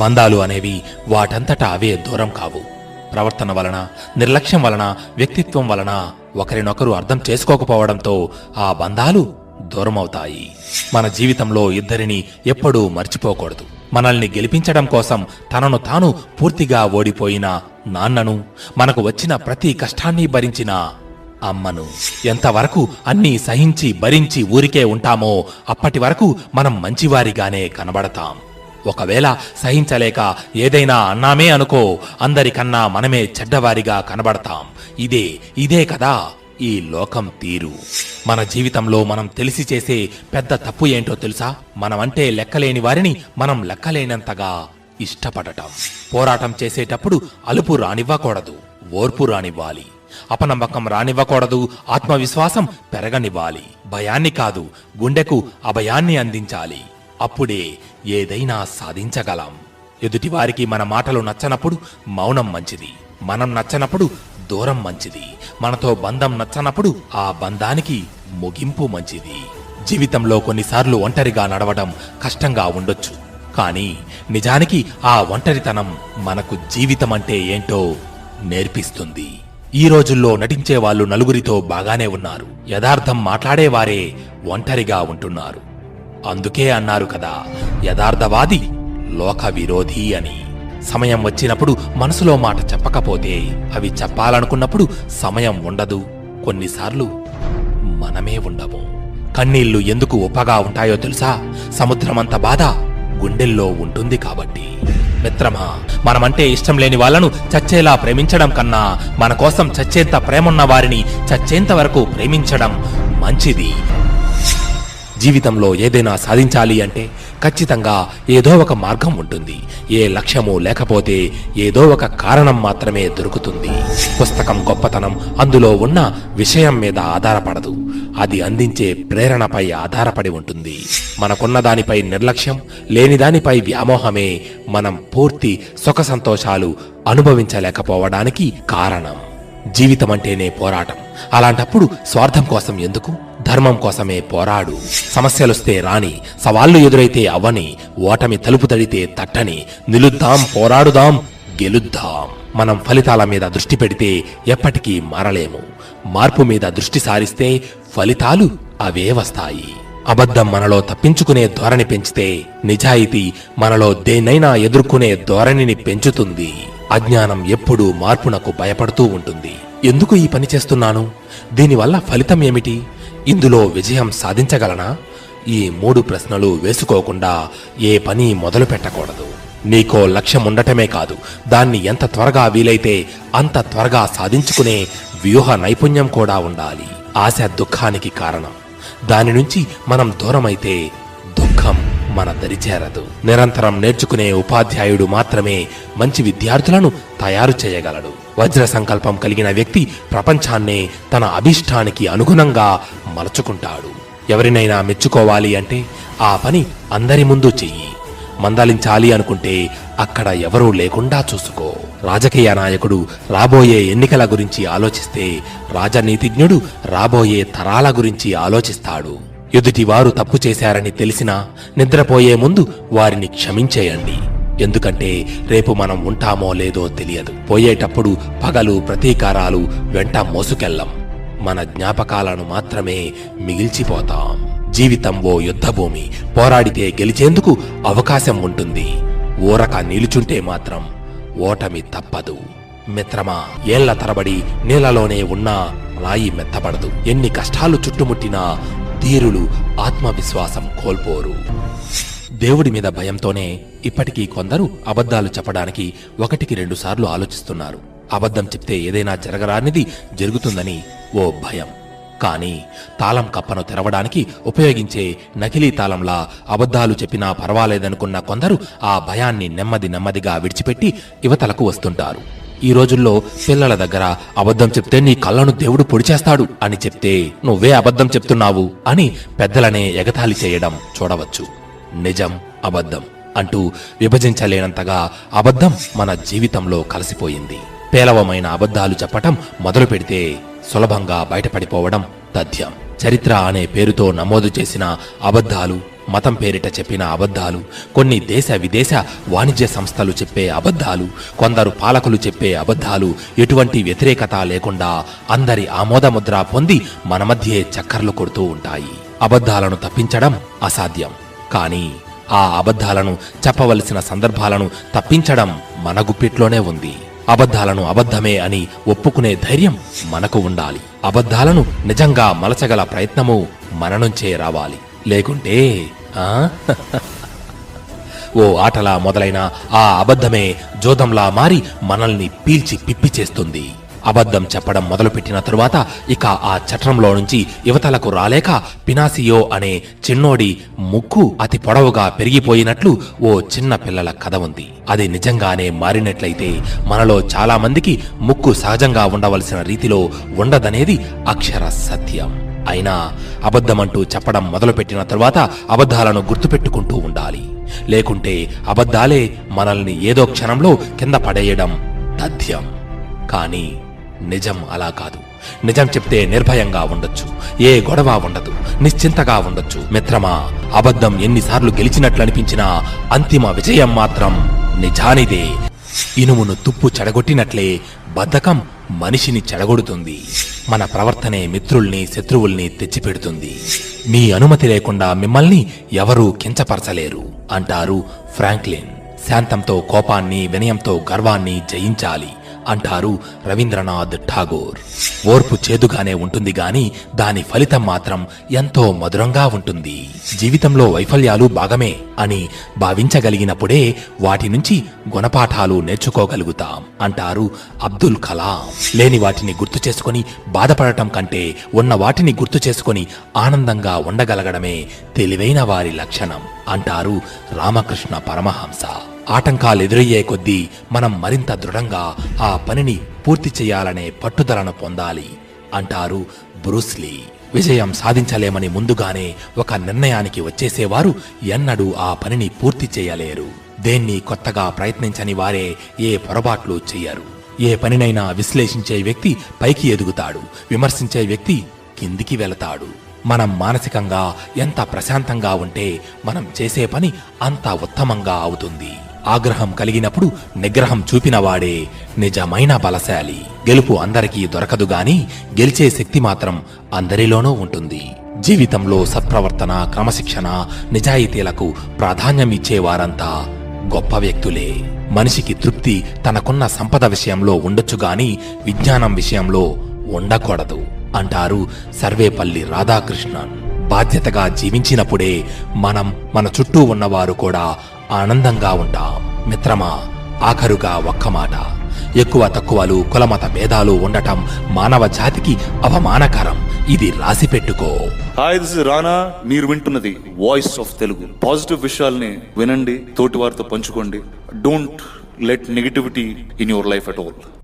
బంధాలు అనేవి వాటంతటా అవే దూరం కావు. ప్రవర్తన వలన నిర్లక్ష్యం వలన వ్యక్తిత్వం వలన ఒకరినొకరు అర్థం చేసుకోకపోవడంతో ఆ బంధాలు దూరమవుతాయి. మన జీవితంలో ఇద్దరిని ఎప్పుడూ మర్చిపోకూడదు. మనల్ని గెలిపించడం కోసం తనను తాను పూర్తిగా ఓడిపోయిన నాన్నను మనకు వచ్చిన ప్రతి కష్టాన్ని భరించిన అమ్మను. ఎంతవరకు అన్నీ సహించి భరించి ఊరికే ఉంటామో అప్పటి వరకు మనం మంచివారిగానే కనబడతాం. ఒకవేళ సహించలేక ఏదైనా అన్నామే అనుకో అందరికన్నా మనమే చెడ్డవారిగా కనబడతాం. ఇదే ఇదే కదా ఈ లోకం తీరు. మన జీవితంలో మనం తెలిసి చేసే పెద్ద తప్పు ఏంటో తెలుసా? మనమంటే లెక్కలేని వారిని మనం లెక్కలేనంతగా ఇష్టపడటం. పోరాటం చేసేటప్పుడు అలుపు రానివ్వకూడదు ఓర్పు రానివ్వాలి. అపనమ్మకం రానివ్వకూడదు ఆత్మవిశ్వాసం పెరగనివ్వాలి. భయాన్ని కాదు గుండెకు అభయాన్ని అందించాలి. అప్పుడే ఏదైనా సాధించగలం. ఎదుటివారికి మన మాటలు నచ్చనప్పుడు మౌనం మంచిది. మనం నచ్చనప్పుడు దూరం మంచిది. మనతో బంధం నచ్చనప్పుడు ఆ బంధానికి ముగింపు మంచిది. జీవితంలో కొన్నిసార్లు ఒంటరిగా నడవడం కష్టంగా ఉండొచ్చు. కానీ నిజానికి ఆ ఒంటరితనం మనకు జీవితం అంటే ఏంటో నేర్పిస్తుంది. ఈ రోజుల్లో నటించే వాళ్ళు నలుగురితో బాగానే ఉన్నారు. యథార్థం మాట్లాడేవారే ఒంటరిగా ఉంటున్నారు. అందుకే అన్నారు కదా యథార్థవాది లోక విరోధి అని. సమయం వచ్చినప్పుడు మనసులో మాట చెప్పకపోతే అవి చెప్పాలనుకున్నప్పుడు సమయం ఉండదు. కొన్నిసార్లు మనమే ఉండము. కన్నీళ్ళు ఎందుకు ఉప్పగా ఉంటాయో తెలుసా? సముద్రమంత బాధ గుండెల్లో ఉంటుంది కాబట్టి. మిత్రమా మనమంటే ఇష్టం లేని వాళ్ళను చచ్చేలా ప్రేమించడం కన్నా మన కోసం చచ్చేంత ప్రేమున్న వారిని చచ్చేంత వరకు ప్రేమించడం మంచిది. జీవితంలో ఏదైనా సాధించాలి అంటే ఖచ్చితంగా ఏదో ఒక మార్గం ఉంటుంది. ఏ లక్ష్యము లేకపోతే ఏదో ఒక కారణం మాత్రమే దొరుకుతుంది. పుస్తకం గొప్పతనం అందులో ఉన్న విషయం మీద ఆధారపడదు. అది అందించే ప్రేరణపై ఆధారపడి ఉంటుంది. మనకున్న దానిపై నిర్లక్ష్యం లేని దానిపై వ్యామోహమే మనం పూర్తి సుఖ సంతోషాలు అనుభవించలేకపోవడానికి కారణం. జీవితం అంటేనే పోరాటం. అలాంటప్పుడు స్వార్థం కోసం ఎందుకు? ధర్మం కోసమే పోరాడు. సమస్యలొస్తే రాని సవాళ్ళు ఎదురైతే అవని ఓటమి తలుపు తడితే తట్టని నిలుద్దాం పోరాడుదాం గెలుద్దాం. మనం ఫలితాల మీద దృష్టి పెడితే ఎప్పటికీ మారలేము. మార్పు మీద దృష్టి సారిస్తే ఫలితాలు అవే వస్తాయి. అబద్ధం మనలో తప్పించుకునే ధోరణి పెంచితే నిజాయితీ మనలో దేన్నైనా ఎదుర్కొనే ధోరణిని పెంచుతుంది. అజ్ఞానం ఎప్పుడూ మార్పునకు భయపడుతూ ఉంటుంది. ఎందుకు ఈ పని చేస్తున్నాను? దీనివల్ల ఫలితం ఏమిటి? ఇందులో విజయం సాధించగలనా? ఈ మూడు ప్రశ్నలు వేసుకోకుండా ఏ పని మొదలు పెట్టకూడదు. నీకో లక్ష్యం ఉండటమే కాదు దాన్ని ఎంత త్వరగా వీలైతే అంత త్వరగా సాధించుకునే వ్యూహ నైపుణ్యం కూడా ఉండాలి. ఆశ దుఃఖానికి కారణం. దాని నుంచి మనం దూరమైతే దుఃఖం మన దరిచేరదు. నిరంతరం నేర్చుకునే ఉపాధ్యాయుడు మాత్రమే మంచి విద్యార్థులను తయారు చేయగలడు. వజ్ర సంకల్పం కలిగిన వ్యక్తి ప్రపంచాన్నే తన అభిష్టానికి అనుగుణంగా మలుచుకుంటాడు. ఎవరినైనా మెచ్చుకోవాలి అంటే ఆ పని అందరి ముందు చెయ్యి. మందలించాలి అనుకుంటే అక్కడ ఎవరూ లేకుండా చూసుకో. రాజకీయ నాయకుడు రాబోయే ఎన్నికల గురించి ఆలోచిస్తే రాజనీతిజ్ఞుడు రాబోయే తరాల గురించి ఆలోచిస్తాడు. ఎదుటివారు తప్పు చేశారని తెలిసినా నిద్రపోయే ముందు వారిని క్షమించేయండి. ఎందుకంటే రేపు మనం ఉంటామో లేదో తెలియదు. పోయేటప్పుడు పగలు ప్రతీకారాలు వెంట మోసుకెళ్ళం. మన జ్ఞాపకాలను మాత్రమే మిగిల్చిపోతాం. జీవితం ఓ యుద్ధభూమి. పోరాడితే గెలిచేందుకు అవకాశం ఉంటుంది. ఊరక నిలుచుంటే మాత్రం ఓటమి తప్పదు. మిత్రమా ఏళ్ళ తరబడి నీళ్ళలోనే ఉన్నా రాయి మెత్తబడదు. ఎన్ని కష్టాలు చుట్టుముట్టినా ధీరులు ఆత్మవిశ్వాసం కోల్పోరు. దేవుడి మీద భయంతోనే ఇప్పటికీ కొందరు అబద్ధాలు చెప్పడానికి ఒకటికి రెండుసార్లు ఆలోచిస్తున్నారు. అబద్ధం చెప్తే ఏదైనా జరగరానిది జరుగుతుందని ఓ భయం. కానీ తాళం కప్పను తెరవడానికి ఉపయోగించే నకిలీ తాళంలా అబద్ధాలు చెప్పినా పర్వాలేదనుకున్న కొందరు ఆ భయాన్ని నెమ్మది నెమ్మదిగా విడిచిపెట్టి యువతలకు వస్తుంటారు. ఈ రోజుల్లో పిల్లల దగ్గర అబద్ధం చెప్తే నీ కళ్ళను దేవుడు పొడిచేస్తాడు అని చెప్తే నువ్వే అబద్ధం చెప్తున్నావు అని పెద్దలనే ఎగతాళి చేయడం చూడవచ్చు. నిజం అబద్ధం అంటూ విభజించలేనంతగా అబద్ధం మన జీవితంలో కలిసిపోయింది. పేలవమైన అబద్ధాలు చెప్పటం మొదలు పెడితే సులభంగా బయటపడిపోవడం తథ్యం. చరిత్ర అనే పేరుతో నమోదు చేసిన అబద్ధాలు మతం పేరిట చెప్పిన అబద్ధాలు కొన్ని దేశ విదేశ వాణిజ్య సంస్థలు చెప్పే అబద్ధాలు కొందరు పాలకులు చెప్పే అబద్ధాలు ఎటువంటి వ్యతిరేకత లేకుండా అందరి ఆమోదముద్ర పొంది మన మధ్యే చక్కర్లు కొడుతూ ఉంటాయి. అబద్ధాలను తప్పించడం అసాధ్యం. కానీ ఆ అబద్ధాలను చెప్పవలసిన సందర్భాలను తప్పించడం మన గుప్పిట్లోనే ఉంది. అబద్ధాలను అబద్ధమే అని ఒప్పుకునే ధైర్యం మనకు ఉండాలి. అబద్ధాలను నిజంగా మలచగల ప్రయత్నము మన నుంచే రావాలి. లేకుంటే ఓ ఆటలా మొదలైన ఆ అబద్ధమే జోదంలా మారి మనల్ని పీల్చి పిప్పి చేస్తుంది. అబద్ధం చెప్పడం మొదలుపెట్టిన తరువాత ఇక ఆ చట్రంలో నుంచి యువతలకు రాలేక పినాసియో అనే చిన్నోడి ముక్కు అతి పొడవుగా పెరిగిపోయినట్లు ఓ చిన్న పిల్లల కథ ఉంది. అది నిజంగానే మారినట్లయితే మనలో చాలామందికి ముక్కు సహజంగా ఉండవలసిన రీతిలో ఉండదనేది అక్షర సత్యం. అయినా అబద్ధమంటూ చెప్పడం మొదలుపెట్టిన తరువాత అబద్ధాలను గుర్తుపెట్టుకుంటూ ఉండాలి. లేకుంటే అబద్ధాలే మనల్ని ఏదో క్షణంలో కింద పడేయడం తథ్యం. కానీ నిజం అలా కాదు. నిజం చెప్తే నిర్భయంగా ఉండొచ్చు. ఏ గొడవ ఉండదు. నిశ్చింతగా ఉండొచ్చు. మిత్రమా అబద్ధం ఎన్నిసార్లు గెలిచినట్లు అనిపించినా అంతిమ విజయం మాత్రం నిజానిదే. ఇనుమును తుప్పు చెడగొట్టినట్లే బద్ధకం మనిషిని చెడగొడుతుంది. మన ప్రవర్తనే మిత్రుల్ని శత్రువుల్ని తెచ్చిపెడుతుంది. మీ అనుమతి లేకుండా మిమ్మల్ని ఎవరూ కించపరచలేరు అంటారు ఫ్రాంక్లిన్. శాంతంతో కోపాన్ని వినయంతో గర్వాన్ని జయించాలి. అంటారు రవీంద్రనాథ్ ఠాగూర్. ఓర్పు చేదుగానే ఉంటుంది గాని దాని ఫలితం మాత్రం ఎంతో మధురంగా ఉంటుంది. జీవితంలో వైఫల్యాలు భాగమే అని భావించగలిగినప్పుడే వాటి నుంచి గుణపాఠాలు నేర్చుకోగలుగుతాం అంటారు అబ్దుల్ కలాం. లేని వాటిని గుర్తు చేసుకొని బాధపడటం కంటే ఉన్న వాటిని గుర్తు చేసుకొని ఆనందంగా ఉండగలగడమే తెలివైన వారి లక్షణం అంటారు రామకృష్ణ పరమహంస. ఆటంకాలు ఎదురయ్యే కొద్దీ మనం మరింత దృఢంగా ఆ పనిని పూర్తి చేయాలనే పట్టుదలను పొందాలి అంటారు బ్రూస్లీ విజయం సాధించలేమని ముందుగానే ఒక నిర్ణయానికి వచ్చేసేవారు ఎన్నడూ ఆ పనిని పూర్తి చేయలేరు. దేన్ని కొత్తగా ప్రయత్నించని వారే ఏ పొరపాట్లు చెయ్యరు. ఏ పనినైనా విశ్లేషించే వ్యక్తి పైకి ఎదుగుతాడు. విమర్శించే వ్యక్తి కిందికి వెళతాడు. మనం మానసికంగా ఎంత ప్రశాంతంగా ఉంటే మనం చేసే పని అంత ఉత్తమంగా అవుతుంది. ఆగ్రహం కలిగినప్పుడు నిగ్రహం చూపినవాడే నిజమైన బలశాలి. గెలుపు అందరికీ దొరకదు గాని గెలిచే శక్తి మాత్రం అందరిలోనూ ఉంటుంది. జీవితంలో సత్ప్రవర్తన క్రమశిక్షణ నిజాయితీలకు ప్రాధాన్యమిచ్చే వారంతా గొప్ప వ్యక్తులే. మనిషికి తృప్తి తనకున్న సంపద విషయంలో ఉండొచ్చు గాని విజ్ఞానం విషయంలో ఉండకూడదు. అంటారు సర్వేపల్లి రాధాకృష్ణన్. బాధ్యతగా జీవించినప్పుడే మనం మన చుట్టూ ఉన్నవారు కూడా ఆనందంగా ఉంటాం. మిత్రమా ఆఖరుగా ఒక్క మాట. ఎక్కువ తక్కువలు కులమత భేదాలు ఉండటం మానవ జాతికి అవమానకరం. ఇది రాసి పెట్టుకో హాయ్ దిస్ రానా. మీరు వింటున్నది వాయిస్ ఆఫ్ తెలుగు పాజిటివ్ విషయాల్ని వినండి తోటి వారితో పంచుకోండి. Don't let negativity in your life at all